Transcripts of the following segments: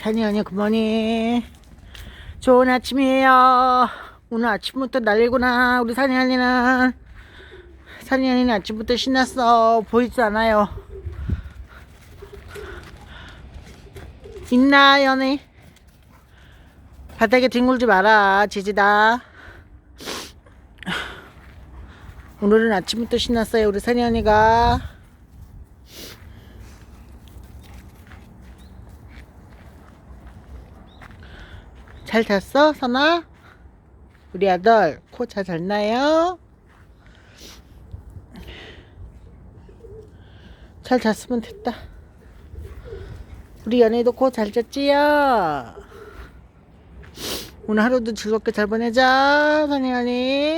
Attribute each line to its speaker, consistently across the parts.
Speaker 1: 찬이 언니 굿모닝 좋은 아침이에요. 오늘 아침부터 난리구나 우리 산이 언니는 산이 언니는 아침부터 신났어. 보이지 않아요. 있나 연희 바닥에 뒹굴지 마라 지지다. 오늘은 아침부터 신났어요 우리 산이 언니가 잘 잤어 선아? 우리 아들 코 잘 잤나요? 잘 잤으면 됐다 우리 연애도 코 잘 잤지요? 오늘 하루도 즐겁게 잘 보내자 선이 언니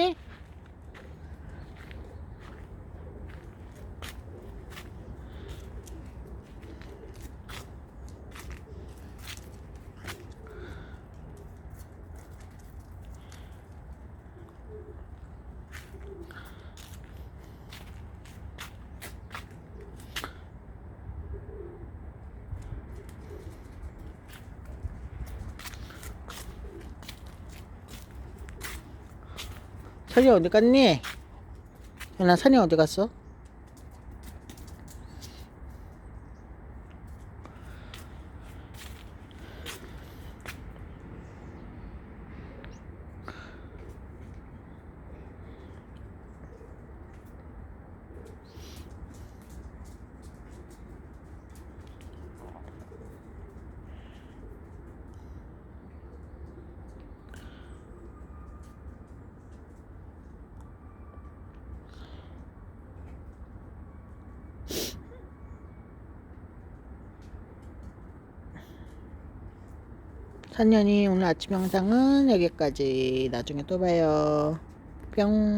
Speaker 1: 선이 어디 갔니? 연아 선이 어디 갔어? 선년이 오늘 아침 영상은 여기까지. 나중에 또 봐요. 뿅